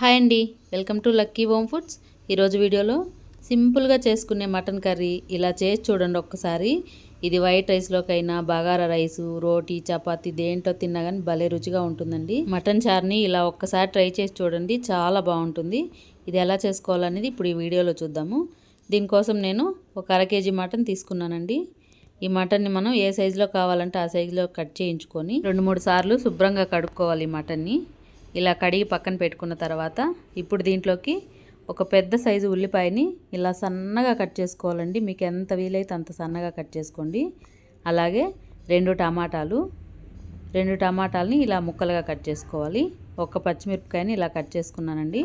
Hi అండి welcome to lucky home foods. ఈరోజు వీడియోలో సింపుల్గా చేసుకునే మటన్ కర్రీ ఇలా చేసి చూడండి ఒక్కసారి. ఇది వైట్ రైస్లోకైనా బగారా రైసు రోటీ చపాతీ దేంట్లో తిన్నా కానీ భలే రుచిగా ఉంటుందండి. మటన్ చార్ని ఇలా ఒక్కసారి ట్రై చేసి చూడండి చాలా బాగుంటుంది. ఇది ఎలా చేసుకోవాలనేది ఇప్పుడు ఈ వీడియోలో చూద్దాము. దీనికోసం నేను ఒక అర కేజీ మటన్ తీసుకున్నానండి. ఈ మటన్ని మనం ఏ సైజులో కావాలంటే ఆ సైజులో కట్ చేయించుకొని రెండు మూడు సార్లు శుభ్రంగా కడుక్కోవాలి ఈ మటన్ని. ఇలా కడిగి పక్కన పెట్టుకున్న తర్వాత ఇప్పుడు దీంట్లోకి ఒక పెద్ద సైజు ఉల్లిపాయని ఇలా సన్నగా కట్ చేసుకోవాలండి. మీకు ఎంత వీలైతే అంత సన్నగా కట్ చేసుకోండి. అలాగే రెండు టమాటాలు రెండు టమాటాలని ఇలా ముక్కలుగా కట్ చేసుకోవాలి. ఒక పచ్చిమిరపకాయని ఇలా కట్ చేసుకున్నానండి.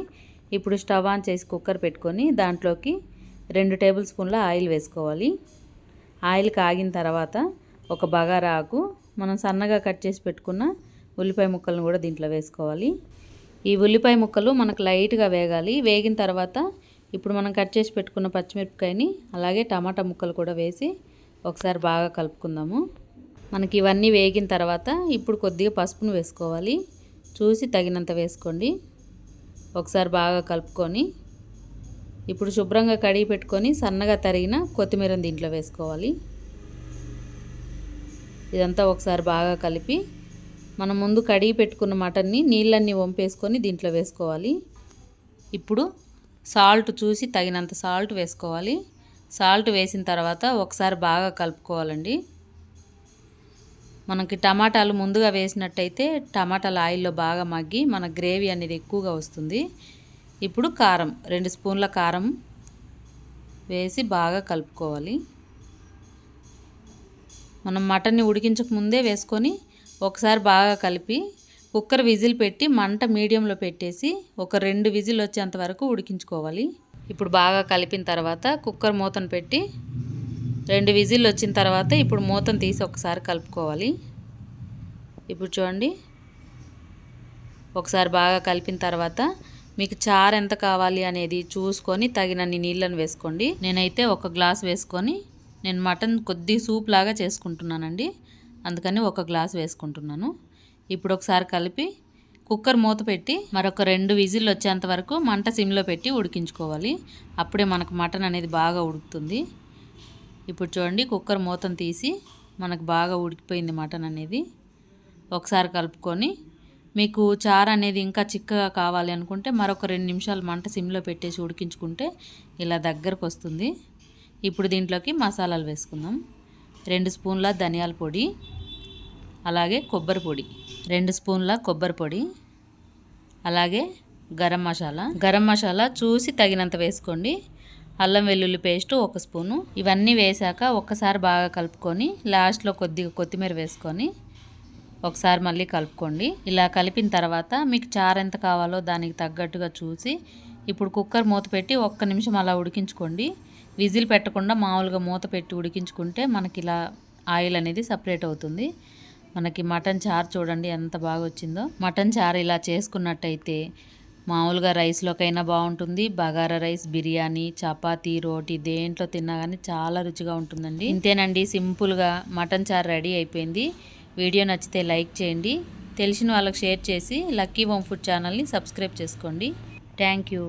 ఇప్పుడు స్టవ్ ఆన్ చేసి కుక్కర్ పెట్టుకొని దాంట్లోకి రెండు టేబుల్ స్పూన్ల ఆయిల్ వేసుకోవాలి. ఆయిల్ కాగిన తర్వాత ఒక బగారా ఆకు మనం సన్నగా కట్ చేసి పెట్టుకున్న ఉల్లిపాయ ముక్కలను కూడా దీంట్లో వేసుకోవాలి. ఈ ఉల్లిపాయ ముక్కలు మనకు లైట్గా వేగాలి. వేగిన తర్వాత ఇప్పుడు మనం కట్ చేసి పెట్టుకున్న పచ్చిమిరపకాయని అలాగే టమాటా ముక్కలు కూడా వేసి ఒకసారి బాగా కలుపుకుందాము. మనకి ఇవన్నీ వేగిన తర్వాత ఇప్పుడు కొద్దిగా పసుపును వేసుకోవాలి. చూసి తగినంత వేసుకోండి. ఒకసారి బాగా కలుపుకొని ఇప్పుడు శుభ్రంగా కడిగి పెట్టుకొని సన్నగా తరిగిన కొత్తిమీరని దీంట్లో వేసుకోవాలి. ఇదంతా ఒకసారి బాగా కలిపి మనం ముందు కడిగి పెట్టుకున్న మటన్ని నీళ్ళన్నీ వంపేసుకొని దీంట్లో వేసుకోవాలి. ఇప్పుడు సాల్ట్ చూసి తగినంత సాల్ట్ వేసుకోవాలి. సాల్ట్ వేసిన తర్వాత ఒకసారి బాగా కలుపుకోవాలండి. మనకి టమాటాలు ముందుగా వేసినట్టయితే టమాటాలు ఆయిల్లో బాగా మగ్గి మన గ్రేవీ అనేది ఎక్కువగా వస్తుంది. ఇప్పుడు కారం రెండు స్పూన్ల కారం వేసి బాగా కలుపుకోవాలి. మనం మటన్ని ఉడికించక ముందే వేసుకొని ఒకసారి బాగా కలిపి కుక్కర్ విజిల్ పెట్టి మంట మీడియంలో పెట్టేసి ఒక రెండు విజిల్ వచ్చేంత వరకు ఉడికించుకోవాలి. ఇప్పుడు బాగా కలిపిన తర్వాత కుక్కర్ మూతను పెట్టి రెండు విజిల్ వచ్చిన తర్వాత ఇప్పుడు మూతను తీసి ఒకసారి కలుపుకోవాలి. ఇప్పుడు చూడండి. ఒకసారి బాగా కలిపిన తర్వాత మీకు చారు ఎంత కావాలి అనేది చూసుకొని తగినన్ని నీళ్ళను వేసుకోండి. నేనైతే ఒక గ్లాస్ వేసుకొని నేను మటన్ కొద్ది సూప్ లాగా చేసుకుంటున్నానండి. అందుకని ఒక గ్లాస్ వేసుకుంటున్నాను. ఇప్పుడు ఒకసారి కలిపి కుక్కర్ మూత పెట్టి మరొక రెండు విజిల్ వచ్చేంత వరకు మంట సిమ్లో పెట్టి ఉడికించుకోవాలి. అప్పుడే మనకు మటన్ అనేది బాగా ఉడుకుతుంది. ఇప్పుడు చూడండి కుక్కర్ మూతను తీసి మనకు బాగా ఉడికిపోయింది మటన్ అనేది. ఒకసారి కలుపుకొని మీకు చారు అనేది ఇంకా చిక్కగా కావాలి అనుకుంటే మరొక రెండు నిమిషాలు మంట సిమ్లో పెట్టేసి ఉడికించుకుంటే ఇలా దగ్గరకు వస్తుంది. ఇప్పుడు దీంట్లోకి మసాలాలు వేసుకుందాం. రెండు స్పూన్ల ధనియాల పొడి అలాగే కొబ్బరి పొడి. రెండు స్పూన్ల కొబ్బరి పొడి. అలాగే గరం మసాలా. గరం మసాలా చూసి తగినంత వేసుకోండి. అల్లం వెల్లుల్లి పేస్ట్ ఒక స్పూను. ఇవన్నీ వేసాక ఒక్కసారి బాగా కలుపుకొని లాస్ట్లో కొద్దిగా కొత్తిమీర వేసుకొని ఒకసారి మళ్ళీ కలుపుకోండి. ఇలా కలిపిన తర్వాత మీకు చారు ఎంత కావాలో దానికి తగ్గట్టుగా చూసి ఇప్పుడు కుక్కర్ మూత పెట్టి ఒక్క నిమిషం అలా ఉడికించుకోండి. విజిల్ పెట్టకుండా మామూలుగా మూత పెట్టి ఉడికించుకుంటే మనకి ఇలా ఆయిల్ అనేది సపరేట్ అవుతుంది. మనకి మటన్ చారు చూడండి ఎంత బాగా వచ్చిందో. మటన్ చారు ఇలా చేసుకున్నట్టయితే మామూలుగా రైస్లోకైనా బాగుంటుంది. బగారా రైస్ బిర్యానీ చపాతీ రోటీ దేంట్లో తిన్నా కానీ చాలా రుచిగా ఉంటుందండి. ఇంతేనండి సింపుల్గా మటన్ చారు రెడీ అయిపోయింది. వీడియో నచ్చితే లైక్ చేయండి. తెలిసిన వాళ్ళకి షేర్ చేసి లక్కీ హోమ్ ఫుడ్ ఛానల్ని సబ్స్క్రైబ్ చేసుకోండి. Thank you.